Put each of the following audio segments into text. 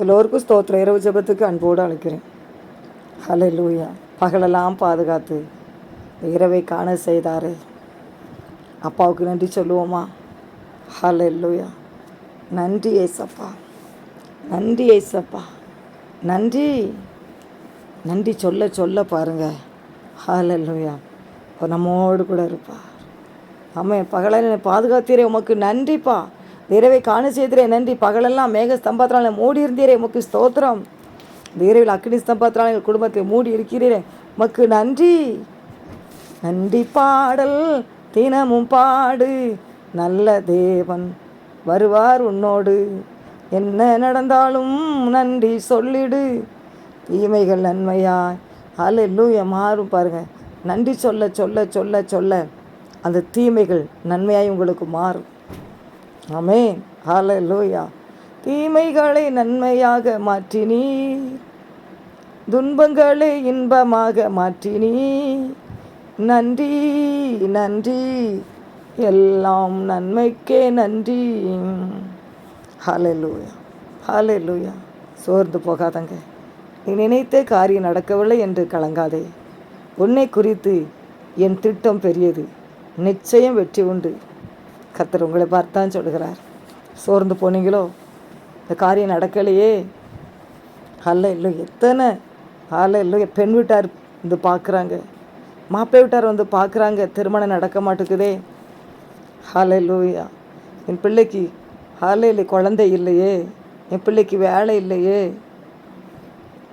எல்லோருக்கும் ஸ்தோத்திரம். இரவு ஜெபத்துக்கு அன்போடு அழைக்கிறேன். ஹலே லூயா பகலெல்லாம் பாதுகாத்து இரவை காண செய்தாரே. அப்பாவுக்கு நன்றி சொல்லுவோமா? ஹலே லூயா நன்றி ஏசப்பா. நன்றி ஏசப்பா. நன்றி. நன்றி சொல்ல சொல்ல பாருங்க. ஹலே லூயா நம்மோடு கூட இருப்பார். ஆமாம் பகலை பாதுகாத்தீரே. உமக்கு நன்றிப்பா. இரவை காண செய்தீரே நன்றி. பகலெல்லாம் மேக ஸ்தம்பத்தினால மூடி இருந்தீரே உமக்கு ஸ்தோத்திரம். இந்த அக்னி ஸ்தம்பத்தினால எங்கள் குடும்பத்தை மூடி இருக்கிறீரே உமக்கு நன்றி. நன்றி பாடல் தினமும் பாடு. நல்ல தேவன் வருவார் உன்னோடு. என்ன நடந்தாலும் நன்றி சொல்லிடு. தீமைகள் நன்மையாய். அல்ல மாறும் பாருங்க. நன்றி சொல்ல சொல்ல சொல்ல சொல்ல. அந்த தீமைகள் நன்மையாய் உங்களுக்கு மாறும். அமேன் ஹால லூயா தீமைகளை நன்மையாக மாற்றினீ துன்பங்களை இன்பமாக மாற்றினீ நன்றி நன்றி. எல்லாம் நன்மைக்கே நன்றி. ஹalleluya. லூயா சோர்ந்து போகாதங்க. நீ நினைத்த காரியம் நடக்கவில்லை என்று கலங்காதே. உன்னை குறித்து என் திட்டம் பெரியது. நிச்சயம் வெற்றி உண்டு. கர்த்தர் உங்களை பார்த்தான் சொல்கிறார் சோர்ந்து போனீங்களோ? இந்த காரியம் நடக்கலையே. அல்ல இல்லை எத்தனை? அல்ல இல்லை பெண் வீட்டார் வந்து பார்க்குறாங்க. மாப்பிள்ளை வீட்டார் வந்து பார்க்குறாங்க. திருமணம் நடக்க மாட்டேங்குதே. ஹாலை லூயா என் பிள்ளைக்கு ஹாலே இல்லை குழந்தை இல்லையே. என் பிள்ளைக்கு வேலை இல்லையே.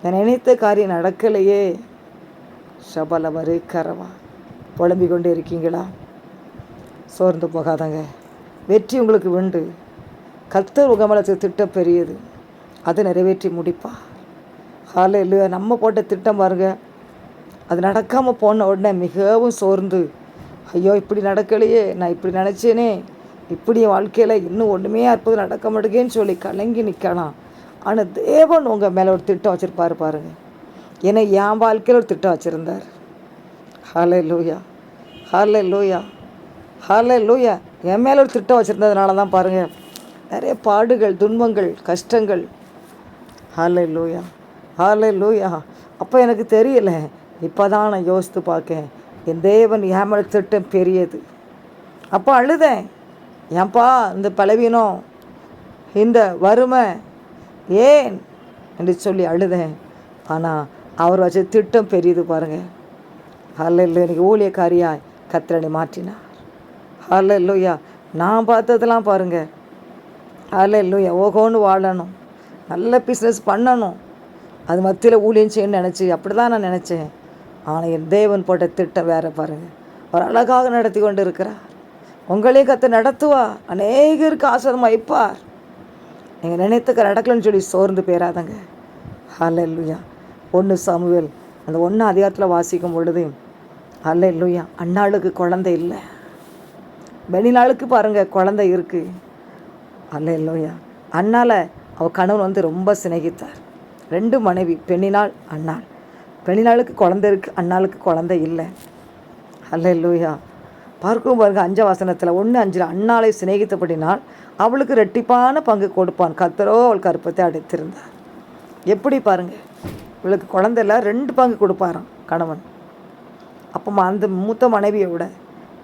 நான் நினைத்த காரியம் நடக்கலையே. சபல வரு கரவா புலம்பிக் கொண்டு இருக்கீங்களா? சோர்ந்து போகாதங்க. வெற்றி உங்களுக்கு உண்டு. கர்த்தர் உகமலத்து திட்டம் பெரியது. அதை நிறைவேற்றி முடிப்பா. காலை இல்லையா நம்ம போட்ட திட்டம் பாருங்க. அது நடக்காமல் போன உடனே மிகவும் சோர்ந்து. ஐயோ இப்படி நடக்கலையே. நான் இப்படி நினச்சேனே. இப்படி என் வாழ்க்கையில் இன்னும் ஒன்றுமே அற்புதம் நடக்க மாட்டேங்கன்னு சொல்லி கலங்கி நிற்கலாம் ஆனால் தேவன் உங்கள் மேலே ஒரு திட்டம் வச்சுருப்பாரு பாருங்கள் ஏன்னா என் வாழ்க்கையில் ஒரு திட்டம் வச்சுருந்தார். ஹாலே லூயா ஹாலே லூயா ஹாலே லூயா என் மேலே ஒரு திட்டம் வச்சுருந்ததுனால தான் பாருங்கள் நிறைய பாடுகள் துன்பங்கள் கஷ்டங்கள். ஹாலே லூயா ஹாலே லூயா அப்போ எனக்கு தெரியல. இப்போ தான் நான் யோசித்து பார்க்கேன். என் தேவன் என் மேலே திட்டம் பெரியது. அப்போ அழுதேன். ஏன்பா இந்த பலவீனம் இந்த வறுமை ஏன்? என்று சொல்லி அழுதேன். ஆனால் அவர் வச்ச திட்டம் பெரியது பாருங்கள் ஹல்ல எனக்கு ஊழியக்காரியாய் கத்திரனை மாற்றினார். அல்ல இல்லையா நான் பார்த்ததெல்லாம் பாருங்கள் அல்ல இல்லையா ஓகோன்னு வாழணும். நல்ல பிஸ்னஸ் பண்ணணும். அது மத்தியில் ஊழியம் செய்யணும்னு நினச்சி அப்படி தான் நான் நினச்சேன். ஆனால் என் தேவன் போட்ட திட்டம் வேறு பாருங்கள் அவர் அழகாக நடத்தி கொண்டு இருக்கிறார் உங்களையும் கற்று நடத்துவா. அநேகருக்கு ஆசிரம் வைப்பார் நீங்கள் நினைத்துக்க நடக்கலன்னு சொல்லி சோர்ந்து போயிடாதங்க இல்லையா ஒன்று சமுவேல் அந்த ஒன்று அதிகாரத்தில் வாசிக்கும் பொழுது ஹalleluya அண்ணாளுக்கு குழந்தை இல்லை. வெளிநாளுக்கு பாருங்கள் குழந்தை இருக்குது அல்ல இல்லையா அண்ணால் அவள் கணவன் வந்து ரொம்ப சிநேகித்தார். ரெண்டு மனைவி பெண்ணினால் அண்ணாள். பெண்ணினாளுக்கு குழந்தை இருக்குது அண்ணாளுக்கு குழந்தை இல்லை. அல்ல இல்லையா பார்க்கும் பாருங்க அஞ்ச வசனத்தில் ஒன்று அஞ்சில் அண்ணாலை சிநேகித்தபடினால் அவளுக்கு ரெட்டிப்பான பங்கு கொடுப்பான். கத்தரோ அவள் கருப்பத்தை அடைத்திருந்தார். எப்படி பாருங்கள் இவளுக்கு குழந்தைல ரெண்டு பங்கு கொடுப்பாராம் கணவன். அப்போ அந்த மூத்த மனைவியை விட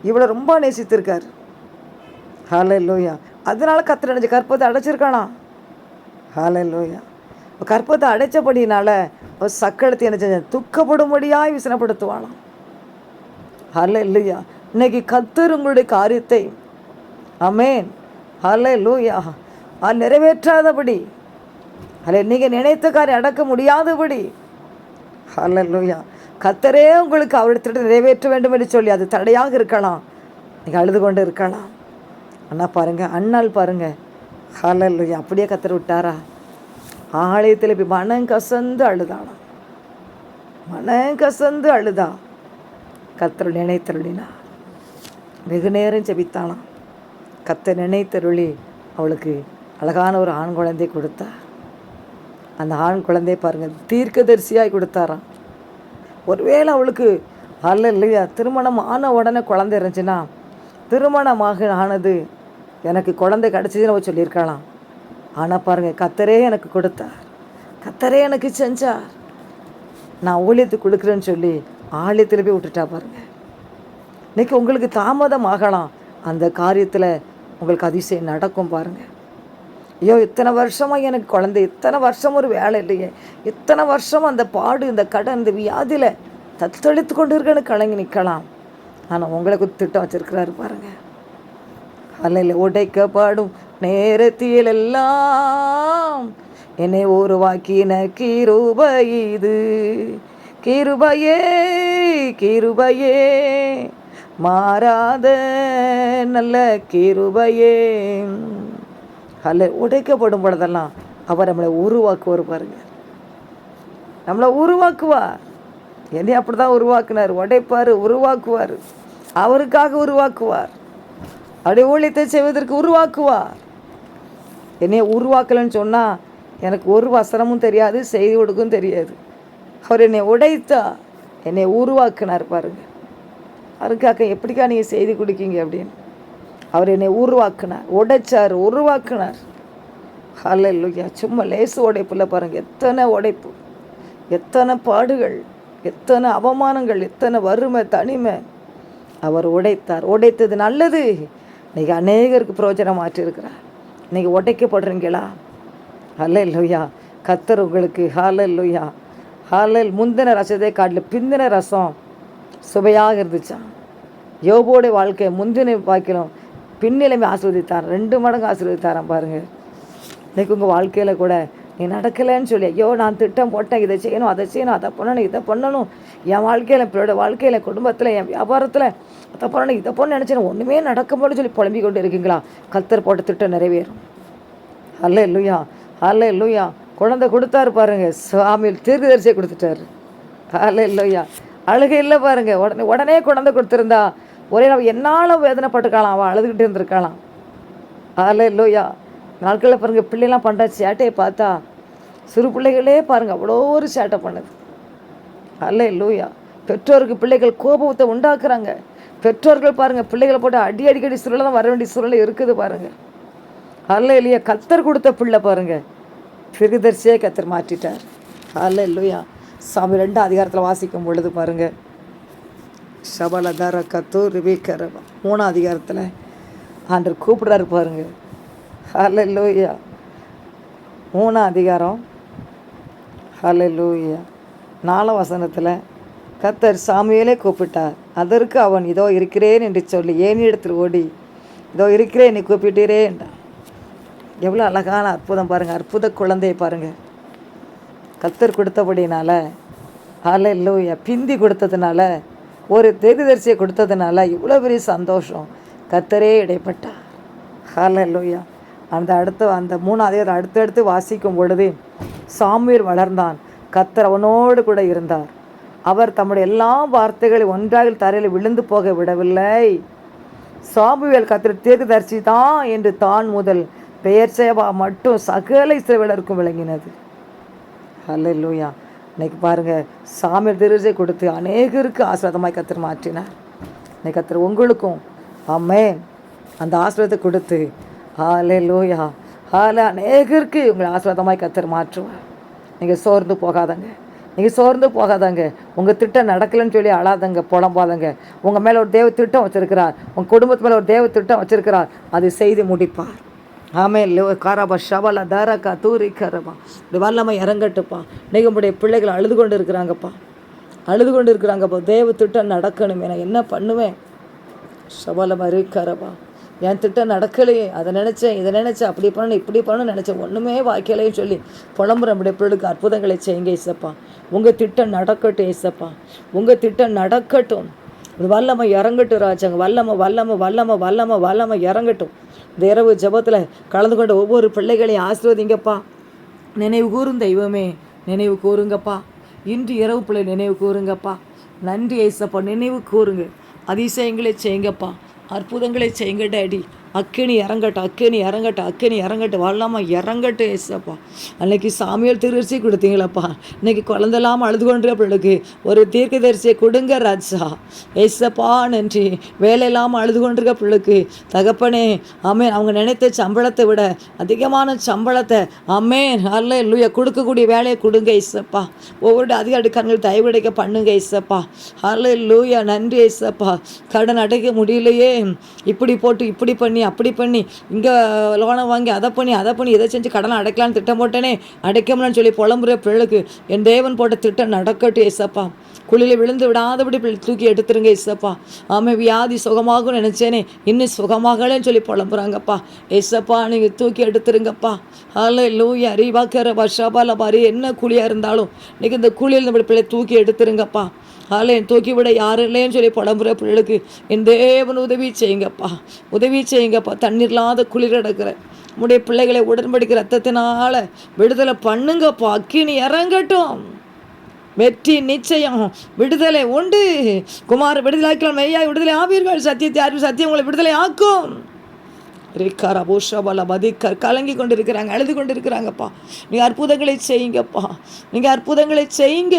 இவளை ரொம்ப நேசித்திருக்கார். ஹாலே லோயா அதனால கத்திர நினைச்ச கற்பத்தை அடைச்சிருக்கானா? ஹாலே லோயா கற்பத்தை அடைச்சபடினால அவள் சக்களத்தை என்ன செஞ்ச துக்கப்படும்படியாய் விசனப்படுத்துவானாம் ஹல்ல இல்லையா இன்னைக்கு கத்தர் உங்களுடைய காரியத்தை அமேன் ஹல்ல லூயா அது நிறைவேற்றாதபடி அல்ல நீங்கள் நினைத்த காரியம் அடக்க முடியாதபடி ஹல்ல லூயா கத்தரே உங்களுக்கு அவருடைய திட்டம் நிறைவேற்ற வேண்டும் என்று சொல்லி அது தடையாக இருக்கலாம். நீங்கள் அழுது கொண்டு இருக்கலாம். அண்ணா பாருங்கள் அண்ணாள் பாருங்கள் ஹலல் அப்படியே கத்தர் விட்டாரா? ஆலயத்தில் போய் மனம் கசந்து அழுதானா மனம் கசந்து அழுதா. கத்தர் நினைத்தருளினா. வெகு நேரம் ஜெபித்தானாம் கத்த நினைத்தருளி அவளுக்கு அழகான ஒரு ஆண் குழந்தை கொடுத்தா. அந்த ஆண் குழந்தை பாருங்கள் தீர்க்கதரிசியாய் கொடுத்தாராம். ஒருவேளை அவளுக்கு அல்ல இல்லையா திருமணம் ஆன உடனே குழந்தை இருந்துச்சுன்னா திருமணமாக ஆனது எனக்கு குழந்தை கிடச்சிதுன்னு அவ சொல்லியிருக்கலாம். ஆனால் பாருங்கள் கத்தரே எனக்கு கொடுத்தார். கத்தரே எனக்கு செஞ்சார். நான் ஊழியத்துக்கு கொடுக்குறேன்னு சொல்லி ஆலயத்தில் போய் விட்டுட்டா பாருங்கள் இன்றைக்கி உங்களுக்கு தாமதம் ஆகலாம். அந்த காரியத்தில் உங்களுக்கு அதிசயம் நடக்கும் பாருங்கள் ஐயோ இத்தனை வருஷமாக எனக்கு குழந்தை இத்தனை வருஷம் ஒரு வேலை இல்லையே. இத்தனை வருஷம் அந்த பாடு இந்த கடன் இந்த வியாதியில் தத்தெடுத்து கொண்டு இருக்கேன்னு கலங்கி நிற்கலாம் ஆனால் உங்களுக்கு திட்டம் வச்சிருக்கிறாரு பாருங்க. அல்ல உடைக்கப்படும் நேரத்தில் எல்லாம் என்னை உருவாக்கின கிருபை இது. கிருபையே கிருபையே மாறாத நல்ல கிருபையே. அல்ல உடைக்கப்படும் பொழுதெல்லாம் அவர் நம்மளை உருவாக்குவார் பாருங்க. நம்மளை உருவாக்குவார். என்னை அப்படி தான் உருவாக்குனார். உடைப்பார் உருவாக்குவார். அவருக்காக உருவாக்குவார். அப்படியே ஊழியத்தை செய்வதற்கு உருவாக்குவார். என்னை உருவாக்கலைன்னு சொன்னால் எனக்கு ஒரு வசனமும் தெரியாது செய்தி கொடுக்கும் தெரியாது. அவர் என்னை உடைத்தா என்னை உருவாக்குனார் பாருங்கள் அவருக்காக எப்படிக்கா நீங்கள் செய்தி கொடுக்கீங்க அப்படின்னு. அவர் என்னை உருவாக்குனார் உடைச்சார் உருவாக்குனார். இல்லையா சும்மா லேசு உடைப்பில் பாருங்கள் எத்தனை உடைப்பு எத்தனை பாடுகள். எத்தனை அவமானங்கள் எத்தனை வறுமை தனிமை. அவர் உடைத்தார். உடைத்தது நல்லது. இன்னைக்கு அநேகருக்கு பிரோஜனம் மாற்றிருக்கிறார் இன்னைக்கு உடைக்கப்படுறீங்களா? ஹalleluya. கத்தர் உங்களுக்கு ஹalleluya. ஹalel முந்தின ரசத்தை காட்டில் பிந்தின ரசம் சுவையாக இருந்துச்சான் யோபோடைய வாழ்க்கை முந்தின வாக்கிலும் பின்னிலைமை ஆசீர்வதித்தார். ரெண்டு மடங்கு ஆசீர்வதித்தாராம் பாருங்கள் இன்னைக்கு உங்கள் வாழ்க்கையில் கூட நீ நடக்கலைன்னு சொல்லி ஐயோ நான் திட்டம் போட்டேன் இதை செய்யணும் அதை செய்யணும் அதை பண்ணணும் இதை பண்ணணும். என் வாழ்க்கையில் பிள்ளையோட வாழ்க்கையில் குடும்பத்தில் என் வியாபாரத்தில் அதை பண்ணணும் இதை பண்ண நினச்சேன் ஒன்றுமே நடக்க போல சொல்லி புலம்பிக் கொண்டு இருக்கீங்களா? கத்தர் போட்ட திட்டம் நிறைவேறும். அல்ல இல்லையா அல்ல இல்லையா குழந்தை கொடுத்தாரு பாருங்க சுவாமியில் தீர்க்கதரிசியை கொடுத்துட்டாரு. அல்ல இல்லையா அழுகை இல்லை பாருங்க உடனே உடனே குழந்தை கொடுத்துருந்தா ஒரே என்னால் வேதனைப்பட்டுக்கலாம் அவள் அழுதுகிட்டு இருந்திருக்கலாம் அல்ல இல்லையா நாட்களில் பாருங்கள் பிள்ளைலாம் பண்ணுற சேட்டையை பார்த்தா சிறு பிள்ளைகளே பாருங்கள் அவ்வளோ ஒரு சேட்டை பண்ணுது. அல்ல இல்லையா பெற்றோருக்கு பிள்ளைகள் கோபத்தை உண்டாக்குறாங்க. பெற்றோர்கள் பாருங்கள் பிள்ளைகளை போட்டு அடி அடிக்கடி சூழல் தான் வர வேண்டிய சூழ்நிலை இருக்குது பாருங்கள் அல்ல இல்லையா கத்தர் கொடுத்த பிள்ளை பாருங்கள் திருதர்சியே கத்தர் மாற்றிட்டார். அல்ல இல்லையா சாமி ரெண்டு அதிகாரத்தில் வாசிக்கும் பொழுது பாருங்கள் சபலதார கத்தூர் ரிபிக்கர மூணாம் அதிகாரத்தில் ஆண்டர் கூப்பிடுறாரு பாருங்கள் ஹலலூயா இல்லையா மூணாம் அதிகாரம். ஹலலூயா நாலாம் வசனத்தில் கத்தர் சாமியலே கூப்பிட்டார். அதற்கு அவன் இதோ இருக்கிறேன் என்று சொல்லி ஏனிடத்தில் ஓடி? இதோ இருக்கிறேன் நீ கூப்பிட்டீரே என்றான். எவ்வளோ அழகான அற்புதம் பாருங்கள் அற்புத குழந்தையை பாருங்கள் கத்தர் கொடுத்தபடினால ஹலலூயா பிந்தி கொடுத்ததுனால ஒரு தெரிதரிசியை கொடுத்ததுனால இவ்வளோ பெரிய சந்தோஷம். கத்தரே இடைப்பட்டார். ஹலலூயா அந்த அடுத்த அந்த மூணாவது அடுத்தடுத்து வாசிக்கும் பொழுது சாமியர் வளர்ந்தான். கத்தர் அவனோடு கூட இருந்தார். அவர் தம்முடைய எல்லா வார்த்தைகளை ஒன்றாக தரையில் விழுந்து போக விடவில்லை. சாமுவேல் கத்தர் தீர்க்கதரிசி தான் என்று தான் முதல் பெயர் சேவா மட்டும் சகல இஸ்ரவேலருக்கும் விளங்கினது. அல்ல லூயா இன்னைக்கு பாருங்க சாமியார் திருசை கொடுத்து அநேகருக்கு ஆசிரதமாய் கத்திர மாற்றினார். இன்னைக்கு கத்திர உங்களுக்கும் அம்மே அந்த ஆசீர்வாதத்தை கொடுத்து ஹாலே லூயா ஹால அநேகருக்கு உங்களை ஆசீர்வாதமாய் கத்தர் மாற்றுவார். நீங்கள் சோர்ந்து போகாதங்க. நீங்கள் சோர்ந்து போகாதங்க. உங்கள் திட்டம் நடக்கலைன்னு சொல்லி அழாதங்க புலம்பாதங்க. உங்கள் மேலே ஒரு தேவ திட்டம் வச்சுருக்கிறார். உங்கள் குடும்பத்து மேலே ஒரு தேவ திட்டம் வச்சுருக்கிறார். அது செய்து முடிப்பார். ஆமே லோ காராபா ஷபலா தாராக்கா தூரி கரபா. இப்படி வல்லமை இறங்கட்டுப்பா இன்னைக்கு உங்களுடைய பிள்ளைகள் அழுது கொண்டு இருக்கிறாங்கப்பா அழுது கொண்டு இருக்கிறாங்கப்பா தேவ திட்டம் நடக்கணுமே. நான் என்ன பண்ணுவேன்? சபலமாக இருக்காரப்பா என் திட்டம் நடக்கலையே அதை நினச்சேன் இதை நினச்சேன் அப்படி பண்ணணும் இப்படி பண்ணணும் நினச்சேன். ஒன்றுமே வாய்க்கலையும் சொல்லி புலம்புற நம்முடைய பிள்ளைகளுக்கு அற்புதங்களை செய்யுங்க இசப்பா உங்கள் திட்டம் நடக்கட்டும் இசப்பா உங்கள் திட்டம் நடக்கட்டும். வல்லமை இறங்கட்டும் ராஜாங்க. வல்லமை வல்லமை வல்லமை வல்லமை வல்லமை இறங்கட்டும். இந்த இரவு ஜெபத்தில் கலந்து கொண்ட ஒவ்வொரு பிள்ளைகளையும் ஆசிர்வதிங்கப்பா. நினைவு கூறும் தெய்வமே நினைவு கூறுங்கப்பா. இன்று இரவு பிள்ளை நினைவு கூறுங்கப்பா. நன்றி ஏசப்பா நினைவு கூறுங்க. அதிசயங்களே செய்யுங்கப்பா. அற்புதங்களை செய்யுங்க டேடி அக்கினி இறங்கட்டும் அக்கினி இறங்கட்டும் அக்கினி இறங்கட்டும். வாழலாமா? இறங்கட்டும் ஏசப்பா. அன்னைக்கு சாமியல் திருச்சி கொடுத்தீங்களப்பா. இன்னைக்கு குழந்தெல்லாம் அழுது கொண்டு பிள்ளைக்கு ஒரு தீர்க்க தரிசியை கொடுங்க ராஜா. ஏசப்பா நன்றி. வேலையில்லாமல் அழுது கொண்டிருக்க பிள்ளைக்கு தகப்பனே அமே அவங்க நினைத்த சம்பளத்தை விட அதிகமான சம்பளத்தை அம்மே அல்ல இல்லையா கொடுக்கக்கூடிய வேலையை கொடுங்க இசப்பா ஒவ்வொரு அதிக தயவு தயவுடைக்க பண்ணுங்க இசப்பா அல்ல லூயா நன்றி இசப்பா கடன் அடைக்க முடியலையே. இப்படி போட்டு இப்படி பண்ணி அப்படி பண்ணி இங்கே லோனை வாங்கி அதை பண்ணி அதை பண்ணி இதை செஞ்சு கடனை அடைக்கலான்னு திட்டம் போட்டேனே அடைக்கணும்னு சொல்லி புலம்புற பிள்ளைக்கு என் தேவன் போட்ட திட்டம் நடக்கட்டும் ஏசப்பா. குழியில் விழுந்து விடாதபடி பிள்ளை தூக்கி எடுத்துருங்க ஏசப்பா. ஆமாம் வியாதி சுகமாகும்னு நினச்சேனே இன்னும் சுகமாகலன்னு சொல்லி புலம்புறாங்கப்பா. ஏசப்பா நீங்கள் தூக்கி எடுத்துருங்கப்பா. அல்ல லூயா அறிவாக்கிற வருஷாபால பாரு என்ன குழியாக இருந்தாலும் இன்றைக்கி இந்த குழியில் இந்த பிள்ளை தூக்கி எடுத்துருங்கப்பா. ஆலை தூக்கி விட யாரும் இல்லைன்னு சொல்லி படம்புற பிள்ளைகளுக்கு என் தேவன் உதவி செய்யுங்கப்பா. உதவி செய்யுங்கப்பா. தண்ணீர் இல்லாத குளிர் அடக்கிற உடைய பிள்ளைகளை உடன்படிக்கிற ரத்தத்தினால விடுதலை பண்ணுங்கப்பா. அக்கினி இறங்கட்டும். வெற்றி நிச்சயம். விடுதலை உண்டு. குமார் விடுதலாக்கலாம் மெய்யாய் விடுதலை ஆவீர்கள். சத்தியத்தை அறிவு சத்தியம் உங்களை விடுதலை ஆக்கும் ரேக்கார் போஷாபால பதிக்கர் கலங்கி கொண்டு இருக்கிறாங்க அழுது கொண்டு இருக்கிறாங்கப்பா நீங்கள் அற்புதங்களை செய்யுங்கப்பா. நீங்கள் அற்புதங்களை செய்யுங்க.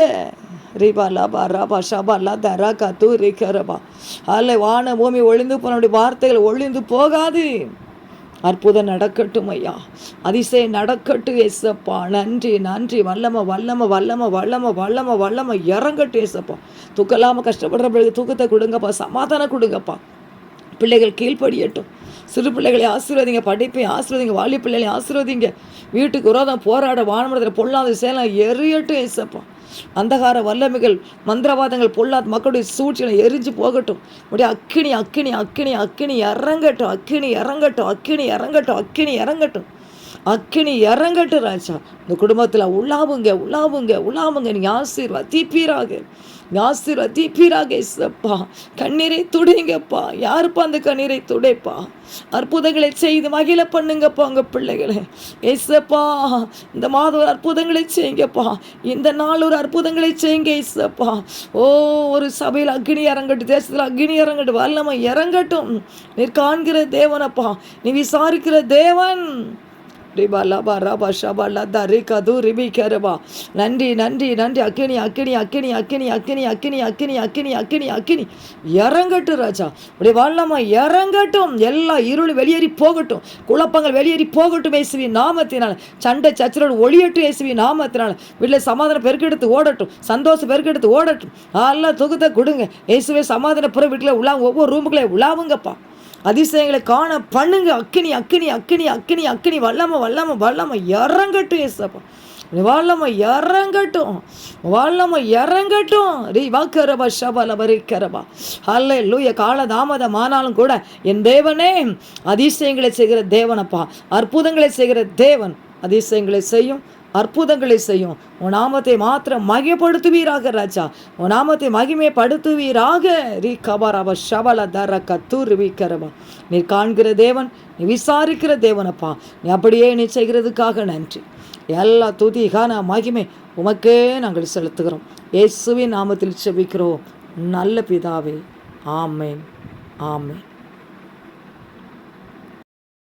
ரீபா பாரா பாஷா பாலா தரா கத்து ரேக்கரபா அல்ல வான பூமி ஒளிந்து போனவுடைய வார்த்தைகள் ஒளிந்து போகாது. அற்புதம் நடக்கட்டும் ஐயா. அதிசயம் நடக்கட்டும் ஏசப்பா. நன்றி நன்றி. வல்லம வல்லம வல்லம வல்லம வல்லம வல்லம. இறங்கட்டும் ஏசப்பா. தூக்கலாமல் கஷ்டப்படுற பிள்ளைக்கு தூக்கத்தை கொடுங்கப்பா. சமாதானம் கொடுங்கப்பா. பிள்ளைகள் கீழ்ப்படியட்டும். சிறு பிள்ளைகளை ஆசீர்வதிங்க. படிப்பை ஆசீர்வதிங்க. வாலி பிள்ளைகளை ஆசீர்வதிங்க. வீட்டுக்கு விரோதம் போராட வானமரத்தில் பொல்லாத சேலம் எரியட்டும் ஏசப்பா. அந்தகார வல்லமைகள் மந்திரவாதங்கள் பொல்லாத மக்களுடைய சூழ்ச்சிகளை எரிஞ்சு போகட்டும். அப்படியே அக்கினி அக்கினி அக்கினி அக்கினி இறங்கட்டும் அக்கினி இறங்கட்டும் அக்கினி இறங்கட்டும் அக்கினி இறங்கட்டும். அக்கினி இறங்கட்டும் ராஜா. இந்த குடும்பத்தில் உள்ளாவுங்க உள்ளாவுங்க உள்ளாவுங்க நீ ஆசீர்வதிப்பீராக நீ ஆசீர்வதிப்பீராக இசப்பா கண்ணீரை துடைங்கப்பா. யாருப்பா அந்த கண்ணீரை துடைப்பா? அற்புதங்களை செய்து மகிழ பண்ணுங்கப்பா உங்கள் பிள்ளைகளை. ஏசப்பா இந்த மாதம் ஒரு அற்புதங்களை செய்யுங்கப்பா. இந்த நாள் ஒரு அற்புதங்களை செய்யுங்க ஏசப்பா ஓ ஒரு சபையில் அக்னி இறங்கட்டும் தேசத்தில் அக்னி இறங்கட்டும் வல்லமை இறங்கட்டும். நீர் காண்கிற தேவனப்பா. நீ விசாரிக்கிற தேவன். ரிபா லபா ரபா ஷபா லதா கது ரிபி கரபா நன்றி நன்றி நன்றி அக்கினி அக்கினி அக்கினி அக்கினி அக்கினி அக்கினி அக்கினி அக்கினி அக்கினி அக்கினி. இறங்கட்டும் ராஜா. அப்படி வாழலாமா இறங்கட்டும். எல்லா இருள் வெளியேறி போகட்டும். குழப்பங்கள் வெளியேறி போகட்டும் இயேசுவி நாமத்தினால். சண்டை சச்சரோடு ஒளியட்டும் இயேசுவி நாமத்தினால். வீட்டில் சமாதானம் பெருக்கெடுத்து ஓடட்டும். சந்தோஷம் பெருக்கெடுத்து ஓடட்டும். எல்லாம் தொகுத்த கொடுங்க. இயேசுவே சமாதான புற வீட்டில் உலா ஒவ்வொரு ரூமுக்குள்ளே உலாவுங்கப்பா. அதிசயங்களை காண பண்ணுங்க. அக்கினி அக்கினி அக்கினி அக்கினி அக்கினி வல்லம வல்லம வல்லம இறங்கட்டும் ஏசப்பா வல்லம இறங்கட்டும் வல்லம இறங்கட்டும். ரீ வாக்கரபா ஷபல பரிக்கரபா அல்ல லூய கால தாமதம் ஆனாலும் கூட என் தேவனே அதிசயங்களை செய்கிற தேவனப்பா. அற்புதங்களை செய்கிற தேவன் அதிசயங்களை செய்யும். அற்புதங்களை செய்யும். உன் நாமத்தை மாத்திரம் மகிமைப்படுத்துவீராக ராஜா. உன் நாமத்தை மகிமைப்படுத்துவீராக. ரீ கபரப ஷபல தர கத்தூர் விக்கரபா நீ காண்கிற தேவன் நீ விசாரிக்கிற தேவனப்பா. நீ அப்படியே நீ செய்கிறதுக்காக நன்றி. எல்லா துதிகான மகிமை உமக்கே நாங்கள் செலுத்துகிறோம். இயேசுவின் நாமத்தில் செபிக்கிறோம். நல்ல பிதாவே. ஆமேன். ஆமேன்.